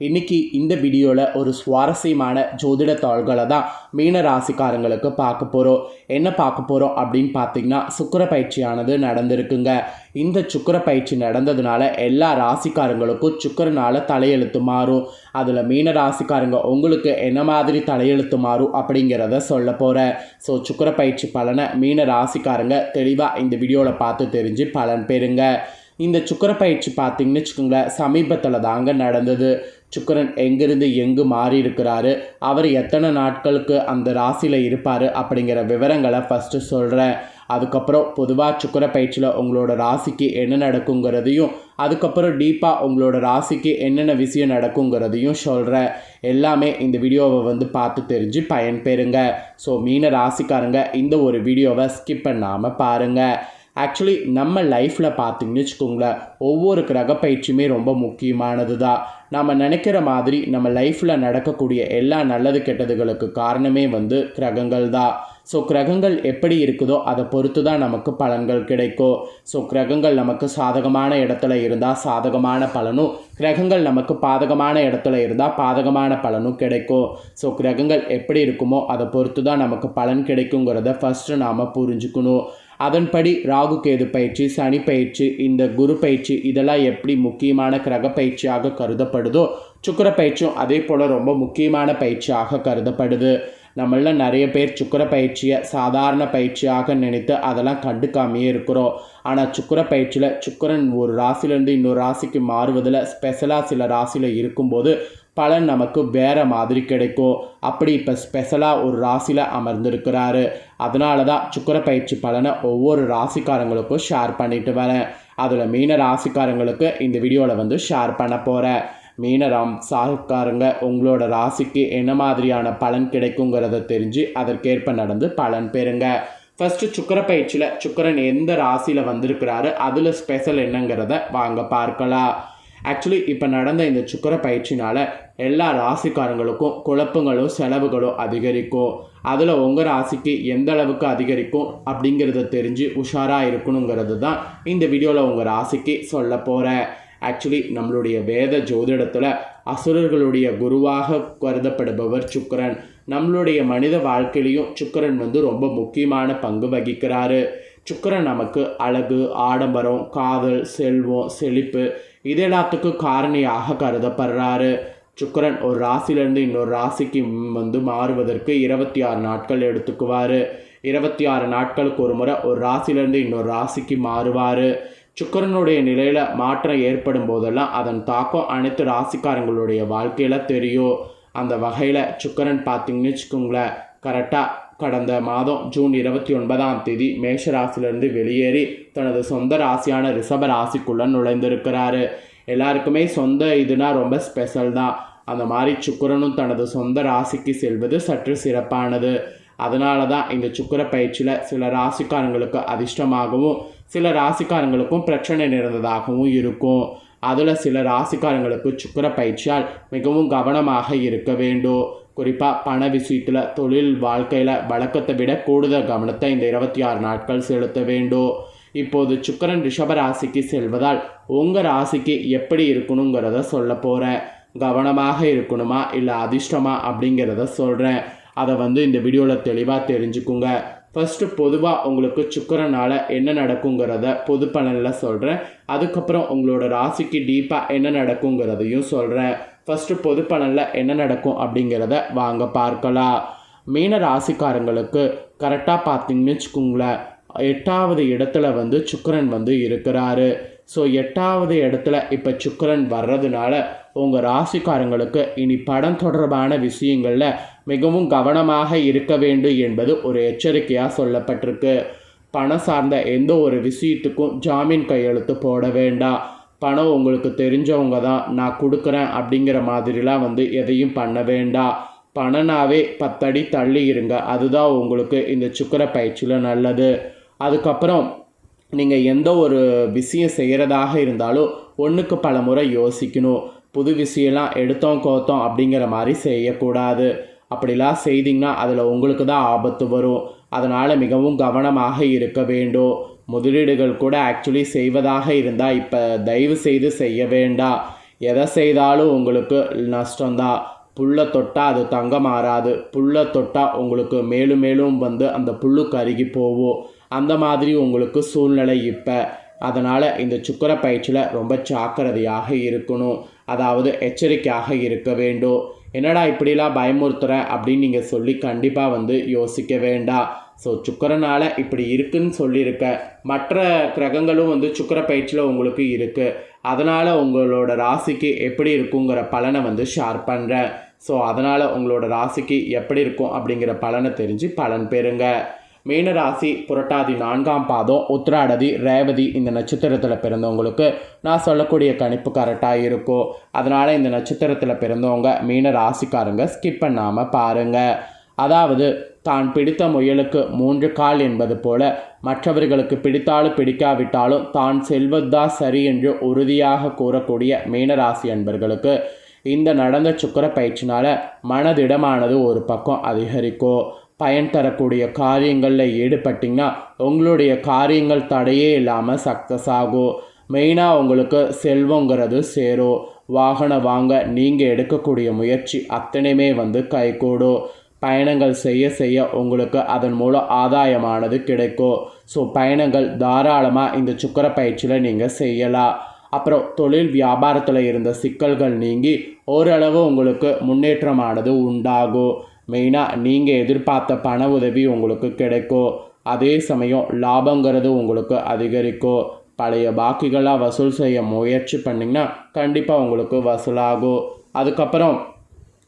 இன்னைக்கு இந்த வீடியோவில் ஒரு சுவாரஸ்யமான ஜோதிட தாள்களை தான் மீன ராசிக்காரங்களுக்கு பார்க்க போகிறோம் என்ன பார்க்க போகிறோம் அப்படின்னு பார்த்தீங்கன்னா சுக்கர பயிற்சியானது நடந்திருக்குங்க. இந்த சுக்கிர பயிற்சி நடந்ததுனால எல்லா ராசிக்காரங்களுக்கும் சுக்கிரனால தலையெழுத்து மாறும். அதில் மீன ராசிக்காரங்க உங்களுக்கு என்ன மாதிரி தலையெழுத்து மாறும் அப்படிங்கிறத சொல்ல போகிறேன் ஸோ சுக்கிர பயிற்சி பலனை மீன ராசிக்காரங்க தெளிவாக இந்த வீடியோவில் பார்த்து தெரிஞ்சு பலன் பெறுங்க. இந்த சுக்கிர பயிற்சி பார்த்தீங்கன்னு வச்சுக்கோங்களேன் சமீபத்தில் தாங்க நடந்தது. சுக்கரன் எங்கிருந்து எங்கு மாறி இருக்கிறாரு அவர் எத்தனை நாட்களுக்கு அந்த ராசியில் இருப்பார் அப்படிங்கிற விவரங்களை ஃபஸ்ட்டு சொல்கிறேன் அதுக்கப்புறம் பொதுவாக சுக்கிர பயிற்சியில் உங்களோட ராசிக்கு என்ன நடக்குங்கிறதையும் அதுக்கப்புறம் டீப்பாக உங்களோட ராசிக்கு என்னென்ன விஷயம் நடக்குங்கிறதையும் சொல்கிறேன் எல்லாமே இந்த வீடியோவை வந்து பார்த்து தெரிஞ்சு பயன்பெறுங்க. ஸோ மீன ராசிக்காரங்க இந்த ஒரு வீடியோவை ஸ்கிப் பண்ணாமல் பாருங்கள் ஆக்சுவலி நம்ம லைஃப்பில் பார்த்தீங்கன்னு வச்சுக்கோங்களேன் ஒவ்வொரு கிரக பயிற்சியுமே ரொம்ப முக்கியமானது தான் நம்ம நினைக்கிற மாதிரி நம்ம லைஃப்பில் நடக்கக்கூடிய எல்லா நல்லது கெட்டதுகளுக்கு காரணமே வந்து கிரகங்கள் தான் ஸோ கிரகங்கள் எப்படி இருக்குதோ அதை பொறுத்து தான் நமக்கு பலன்கள் கிடைக்கும் ஸோ கிரகங்கள் நமக்கு சாதகமான இடத்துல இருந்தால் சாதகமான பலனும் கிரகங்கள் நமக்கு பாதகமான இடத்துல இருந்தால் பாதகமான பலனும் கிடைக்கும் ஸோ கிரகங்கள் எப்படி இருக்குமோ அதை பொறுத்து தான் நமக்கு பலன் கிடைக்குங்கிறத ஃபஸ்ட்டு நாம் புரிஞ்சுக்கணும். அதன்படி ராகு கேது பயிற்சி சனி பயிற்சி இந்த குரு பயிற்சி இதெல்லாம் எப்படி முக்கியமான கிரக பயிற்சியாக கருதப்படுதோ சுக்கர பயிற்சியும் அதே போல் ரொம்ப முக்கியமான பயிற்சியாக கருதப்படுது. நம்மள நிறைய பேர் சுக்கர பயிற்சியை சாதாரண பயிற்சியாக நினைத்து அதெல்லாம் கண்டுக்காமையே இருக்கிறோம். ஆனால் சுக்கர பயிற்சியில் சுக்கரன் ஒரு ராசிலேருந்து இன்னொரு ராசிக்கு மாறுவதில் ஸ்பெஷலாக சில ராசியில் இருக்கும்போது பலன் நமக்கு வேறு மாதிரி கிடைக்கும். அப்படி இப்போ ஸ்பெஷலாக ஒரு ராசியில் அமர்ந்திருக்கிறாரு. அதனால தான் சுக்கர பயிற்சி பலனை ஒவ்வொரு ராசிக்காரங்களுக்கும் ஷேர் பண்ணிட்டு வரேன். அதில் மீன ராசிக்காரங்களுக்கு இந்த வீடியோவில் வந்து ஷேர் பண்ண போகிறேன் மீனராம் சாகுக்காரங்க உங்களோட ராசிக்கு என்ன மாதிரியான பலன் கிடைக்குங்கிறத தெரிஞ்சு அதற்கேற்ப நடந்து பலன் பெறுங்க. ஃபஸ்ட்டு சுக்கர பயிற்சியில் சுக்கரன் எந்த ராசியில் வந்திருக்கிறாரு அதில் ஸ்பெஷல் என்னங்கிறத வாங்க பார்க்கலாம். ஆக்சுவலி இப்போ நடந்த இந்த சுக்கர பயிற்சினால் எல்லா ராசிக்காரங்களுக்கும் குழப்பங்களும் செலவுகளும் அதிகரிக்கும். அதில் உங்கள் ராசிக்கு எந்த அளவுக்கு அதிகரிக்கும் அப்படிங்கிறத தெரிஞ்சு உஷாராக இருக்கணுங்கிறது தான் இந்த வீடியோவில் உங்கள் ராசிக்கு சொல்ல போகிறேன் ஆக்சுவலி நம்மளுடைய வேத ஜோதிடத்தில் அசுரர்களுடைய குருவாக கருதப்படுபவர் சுக்கரன். நம்மளுடைய மனித வாழ்க்கையிலையும் சுக்கரன் வந்து ரொம்ப முக்கியமான பங்கு வகிக்கிறாரு. சுக்கரன் நமக்கு அழகு ஆடம்பரம் காதல் செல்வம் செழிப்பு இது எல்லாத்துக்கும் காரணியாக கருதப்படுறாரு. சுக்கரன் ஒரு ராசியிலேருந்து இன்னொரு ராசிக்கு வந்து மாறுவதற்கு இருபத்தி ஆறு நாட்கள் எடுத்துக்குவார். இருபத்தி ஆறு நாட்களுக்கு ஒரு முறை ஒரு ராசியிலேருந்து இன்னொரு ராசிக்கு மாறுவார். சுக்கரனுடைய நிலையில் மாற்றம் ஏற்படும் போதெல்லாம் அதன் தாக்கம் அனைத்து ராசிக்காரங்களுடைய வாழ்க்கையில் தெரியும். அந்த வகையில் சுக்கரன் பார்த்தீங்கன்னு வச்சுக்கோங்களேன் கரெக்டாக கடந்த மாதம் ஜூன் இருபத்தி ஒன்பதாம் தேதி மேஷராசிலிருந்து வெளியேறி தனது சொந்த ராசியான ரிஷப ராசிக்குள்ளே நுழைந்திருக்கிறாரு. எல்லாருக்குமே சொந்த இதுனா ரொம்ப ஸ்பெஷல் தான். அந்த மாதிரி சுக்கரனும் தனது சொந்த ராசிக்கு செல்வது சற்று சிறப்பானது. அதனால தான் இந்த சுக்கர பயிற்சியில் சில ராசிக்காரங்களுக்கு அதிர்ஷ்டமாகவும் சில ராசிக்காரங்களுக்கும் பிரச்சனை நிறைந்ததாகவும் இருக்கும். அதில் சில ராசிக்காரங்களுக்கு சுக்கர பயிற்சியால் மிகவும் கவனமாக இருக்க வேண்டும். குறிப்பாக பண விஷயத்தில் தொழில் வாழ்க்கையில் வழக்கத்தை விட கூடுதல் கவனத்தை இந்த இருபத்தி ஆறு நாட்கள் செலுத்த வேண்டும். இப்போது சுக்கரன் ரிஷப ராசிக்கு செல்வதால் உங்கள் ராசிக்கு எப்படி இருக்கணுங்கிறத சொல்ல போகிறேன் கவனமாக இருக்கணுமா இல்லை அதிர்ஷ்டமா அப்படிங்கிறத சொல்கிறேன் அதை வந்து இந்த வீடியோவில் தெளிவாக தெரிஞ்சுக்குங்க. ஃபஸ்ட்டு பொதுவாக உங்களுக்கு சுக்கரனால் என்ன நடக்குங்கிறத பொது பலனில் சொல்கிறேன் அதுக்கப்புறம் உங்களோட ராசிக்கு டீப்பாக என்ன நடக்குங்கிறதையும் சொல்கிறேன் ஃபஸ்ட்டு பொது பலனில் என்ன நடக்கும் அப்படிங்கிறத வாங்க பார்க்கலாம். மீன ராசிக்காரங்களுக்கு கரெக்டாக பார்த்தீங்கன்னு வச்சுக்கோங்களேன். எட்டாவது இடத்துல வந்து சுக்கரன் வந்து இருக்கிறாரு. ஸோ எட்டாவது இடத்துல இப்போ சுக்கரன் வர்றதுனால உங்கள் ராசிக்காரங்களுக்கு இனி படம் தொடர்பான விஷயங்களில் மிகவும் கவனமாக இருக்க வேண்டும் என்பது ஒரு எச்சரிக்கையாக சொல்லப்பட்டிருக்கு. பணம் சார்ந்த எந்த ஒரு விஷயத்துக்கும் ஜாமீன் கையெழுத்து போட வேண்டாம். பணம் உங்களுக்கு தெரிஞ்சவங்க தான் நான் கொடுக்குறேன் அப்படிங்கிற மாதிரிலாம் வந்து எதையும் பண்ண வேண்டாம். பணனாவே பத்தடி தள்ளி இருங்க அதுதான் உங்களுக்கு இந்த சுக்கர பயிற்சியில் நல்லது. அதுக்கப்புறம் நீங்கள் எந்த ஒரு விஷயம் செய்கிறதாக இருந்தாலும் ஒன்றுக்கு பல முறை யோசிக்கணும். புது விஷயம்லாம் எடுத்தோம் கோத்தோம் அப்படிங்கிற மாதிரி செய்யக்கூடாது. அப்படிலாம் செய்திங்கன்னா அதில் உங்களுக்கு தான் ஆபத்து வரும். அதனால் மிகவும் கவனமாக இருக்க வேண்டும். முதலீடுகள் கூட ஆக்சுவலி செய்வதாக இருந்தால் இப்போ தயவு செய்து செய்ய வேண்டாம். எதை செய்தாலும் உங்களுக்கு நஷ்டம்தான். புல்லை தொட்டால் அது தங்க மாறாது. புல்லை தொட்டால் உங்களுக்கு மேலும் மேலும் வந்து அந்த புல்லு கருகி போகும். அந்த மாதிரி உங்களுக்கு சூழ்நிலை இப்போ. அதனால் இந்த சுக்கர பயிற்சியில் ரொம்ப ஜாக்கிரதையாக இருக்கணும். அதாவது எச்சரிக்கையாக இருக்க வேண்டும். என்னடா இப்படிலாம் பயமுறுத்துகிறேன் அப்படின்னு நீங்கள் சொல்லி கண்டிப்பாக வந்து யோசிக்க வேண்டாம் ஸோ சுக்கரனால் இப்படி இருக்குன்னு சொல்லியிருக்க. மற்ற கிரகங்களும் வந்து சுக்கர பயிற்சியில் உங்களுக்கு இருக்குது அதனால் உங்களோட ராசிக்கு எப்படி இருக்குங்கிற பலனை வந்து ஷேர் பண்ணுறேன் ஸோ அதனால் உங்களோட ராசிக்கு எப்படி இருக்கும் அப்படிங்கிற பலனை தெரிஞ்சு பலன் பெறுங்க. மீனராசி புரட்டாதி நான்காம் பாதம் உத்திராடதி ரேவதி இந்த நட்சத்திரத்தில் பிறந்தவங்களுக்கு நான் சொல்லக்கூடிய கணிப்பு கரெக்டாக இருக்கும். அதனால் இந்த நட்சத்திரத்தில் பிறந்தவங்க மீன ராசிக்காரங்க ஸ்கிப் பண்ணாமல் பாருங்கள் அதாவது தான் பிடித்த முயலுக்கு மூன்று கால் என்பது போல மற்றவர்களுக்கு பிடித்தாலும் பிடிக்காவிட்டாலும் தான் செல்வதுதான் சரி என்று உறுதியாக கூறக்கூடிய மீனராசி அன்பர்களுக்கு இந்த நடந்த சுக்கர பயிற்சினால் மனதிடமானது ஒரு பக்கம் அதிகரிக்கும். பயன் தரக்கூடிய காரியங்களில் ஈடுபட்டிங்கன்னா உங்களுடைய காரியங்கள் தடையே இல்லாமல் சக்ஸஸ் ஆகும். மெயினாக உங்களுக்கு செல்வங்கிறது சேரும். வாகனம் வாங்க நீங்கள் எடுக்கக்கூடிய முயற்சி அத்தனையுமே வந்து கைகூடும். பயணங்கள் செய்ய செய்ய உங்களுக்கு அதன் மூலம் ஆதாயமானது கிடைக்கும். ஸோ பயணங்கள் தாராளமாக இந்த சுக்கர பயிற்சியில் நீங்கள் செய்யலாம். அப்புறம் தொழில் வியாபாரத்தில் இருந்த சிக்கல்கள் நீங்கி ஓரளவு உங்களுக்கு முன்னேற்றமானது உண்டாகும். மெயினாக நீங்கள் எதிர்பார்த்த பண உதவி உங்களுக்கு கிடைக்கும் அதே சமயம் லாபங்கிறது உங்களுக்கு அதிகரிக்கும் பழைய பாக்கிகளாக வசூல் செய்ய முயற்சி பண்ணிங்கன்னா கண்டிப்பாக உங்களுக்கு வசூலாகும் அதுக்கப்புறம்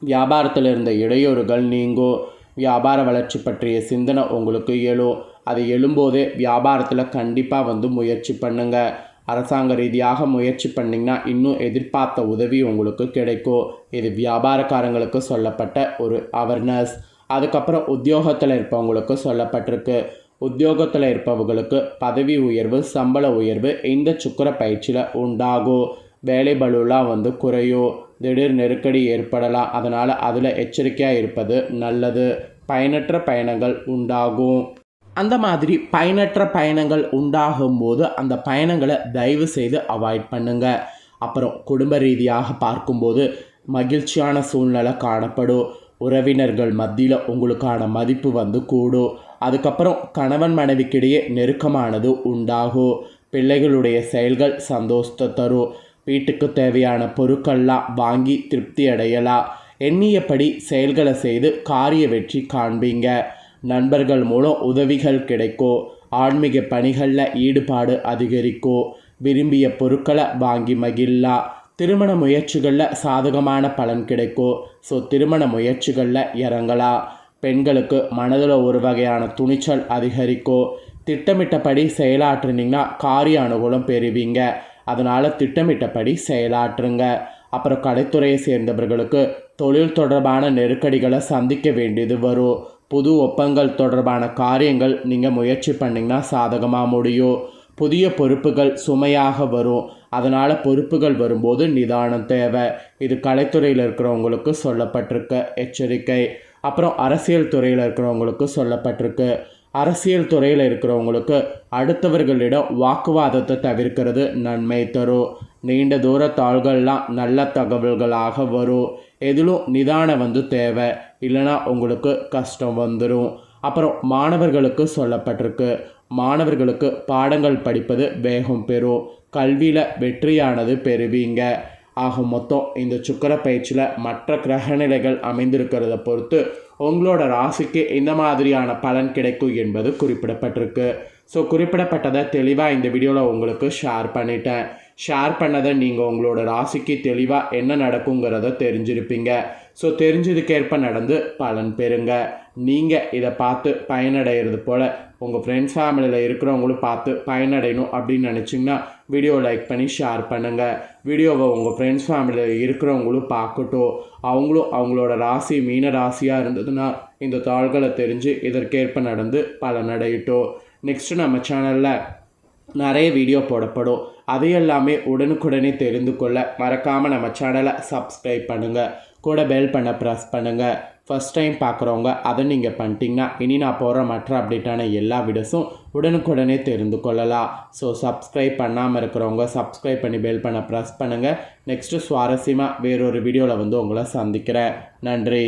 வியாபாரத்தில் இருந்த இடையூறுகள் நீங்கும் வியாபார வளர்ச்சி பற்றிய சிந்தனை உங்களுக்கு எழும். அது எழும்போதே வியாபாரத்தில் கண்டிப்பாக வந்து முயற்சி பண்ணுங்கள் அரசாங்க ரீதியாக முயற்சி பண்ணிங்கன்னா இன்னும் எதிர்பார்த்த உதவி உங்களுக்கு கிடைக்கும். இது வியாபாரக்காரங்களுக்கு சொல்லப்பட்ட ஒரு அவேர்னஸ் அதுக்கப்புறம் உத்தியோகத்தில் இருப்பவங்களுக்கு சொல்லப்பட்டிருக்கு. உத்தியோகத்தில் இருப்பவங்களுக்கு பதவி உயர்வு சம்பள உயர்வு இந்த சுக்கர பயிற்சியில் உண்டாகும். வேலை பலுலாம் வந்து குறையும். திடீர் நெருக்கடி ஏற்படலாம். அதனால் அதில் எச்சரிக்கையாக இருப்பது நல்லது. பயனற்ற பயணங்கள் உண்டாகும். அந்த மாதிரி பயனற்ற பயணங்கள் உண்டாகும்போது அந்த பயணங்களை தயவு செய்து அவாய்ட் பண்ணுங்க. அப்புறம் குடும்ப ரீதியாக பார்க்கும்போது மகிழ்ச்சியான சூழ்நிலை காணப்படும். உறவினர்கள் மத்தியில் உங்களுக்கான மதிப்பு வந்து கூடும். அதுக்கப்புறம் கணவன் மனைவிக்கிடையே நெருக்கமானது உண்டாகும். பிள்ளைகளுடைய செயல்கள் சந்தோஷத்தை தரும். வீட்டுக்கு தேவையான பொருட்கள்லாம் வாங்கி திருப்தி அடையலாம். எண்ணியபடி செயல்களை செய்து காரிய வெற்றி காண்பீங்க. நண்பர்கள் மூலம் உதவிகள் கிடைக்கும் ஆன்மீக பணிகளில் ஈடுபாடு அதிகரிக்கும் விரும்பிய பொருட்களை வாங்கி மகிழலாம் திருமண முயற்சிகளில் சாதகமான பலன் கிடைக்கும் ஸோ திருமண முயற்சிகளில் இறங்கலாம் பெண்களுக்கு மனதில் ஒரு வகையான துணிச்சல் அதிகரிக்கும் திட்டமிட்டபடி செயலாற்றுனீங்கன்னா காரிய அனுகூலம் பெறுவீங்க. அதனால் திட்டமிட்டபடி செயலாற்றுங்க. அப்புறம் கலைத்துறையை சேர்ந்தவர்களுக்கு தொழில் தொடர்பான நெருக்கடிகளை சந்திக்க வேண்டியது வரும். புது ஒப்பங்கள் தொடர்பான காரியங்கள் நீங்கள் முயற்சி பண்ணிங்கன்னா சாதகமாக முடியும். புதிய பொறுப்புகள் சுமையாக வரும். அதனால் பொறுப்புகள் வரும்போது நிதானம் தேவை. இது கலைத்துறையில் இருக்கிறவங்களுக்கு சொல்லப்பட்டிருக்க. எச்சரிக்கை. அப்புறம் அரசியல் துறையில் இருக்கிறவங்களுக்கு சொல்லப்பட்டிருக்கு. அரசியல் துறையில் இருக்கிறவங்களுக்கு அடுத்தவர்களிடம் வாக்குவாதத்தை தவிர்க்கிறது நன்மை தரும். நீண்ட தூர தாள்கள்லாம் நல்ல தகவல்களாக வரும். எதிலும் நிதானம் வந்து தேவை இல்லைனா உங்களுக்கு கஷ்டம் வந்துடும் அப்புறம் மாணவர்களுக்கு சொல்லப்பட்டிருக்கு. மாணவர்களுக்கு பாடங்கள் படிப்பது வேகம் பெறும். கல்வியில் வெற்றியானது பெறுவீங்க. ஆக மொத்தம் இந்த சுக்கர பயிற்சியில் மற்ற கிரகநிலைகள் அமைந்திருக்கிறத பொறுத்து உங்களோட ராசிக்கு இந்த மாதிரியான பலன் கிடைக்கும் என்பது குறிப்பிடப்பட்டிருக்கு. ஸோ குறிப்பிடப்பட்டதை தெளிவாக இந்த வீடியோவில் உங்களுக்கு ஷேர் பண்ணிட்டேன். ஷேர் பண்ணதை நீங்கள் உங்களோட ராசிக்கு தெளிவாக என்ன நடக்குங்கிறத தெரிஞ்சிருப்பீங்க. ஸோ தெரிஞ்சதுக்கேற்ப நடந்து பலன் பெறுங்க. நீங்கள் இதை பார்த்து பயனடைகிறது போல் உங்கள் ஃப்ரெண்ட்ஸ் ஃபேமிலியில் இருக்கிறவங்களும் பார்த்து பயனடையணும் அப்படின்னு நினச்சிங்கன்னா வீடியோ லைக் பண்ணி ஷேர் பண்ணுங்கள் வீடியோவை உங்கள் ஃப்ரெண்ட்ஸ் ஃபேமிலியில் இருக்கிறவங்களும் பார்க்கட்டும். அவங்களும் அவங்களோட ராசி மீன ராசியாக இருந்ததுன்னா இந்த தாள்களை தெரிஞ்சு இதற்கேற்ப நடந்து பலனடையட்டும். நெக்ஸ்ட்டு நம்ம சேனலில் நிறைய வீடியோ போடப்படும். அது எல்லாமே உடனுக்குடனே தெரிந்து கொள்ள மறக்காமல் நம்ம சேனலை சப்ஸ்கிரைப் பண்ணுங்கள் கூட பெல் பண்ண ப்ரெஸ் பண்ணுங்கள் ஃபஸ்ட் டைம் பார்க்குறவங்க அதை நீங்கள் பண்ணிட்டீங்கன்னா இனி நான் போகிற மற்ற அப்டேட்டான எல்லா வீடியோஸும் உடனுக்குடனே தெரிந்து கொள்ளலாம். ஸோ சப்ஸ்கிரைப் பண்ணாமல் இருக்கிறவங்க சப்ஸ்கிரைப் பண்ணி பெல் பண்ண ப்ரெஸ் பண்ணுங்கள் நெக்ஸ்ட்டு சுவாரஸ்யமாக வேறொரு வீடியோவில் வந்து உங்களை சந்திக்கிறேன். நன்றி.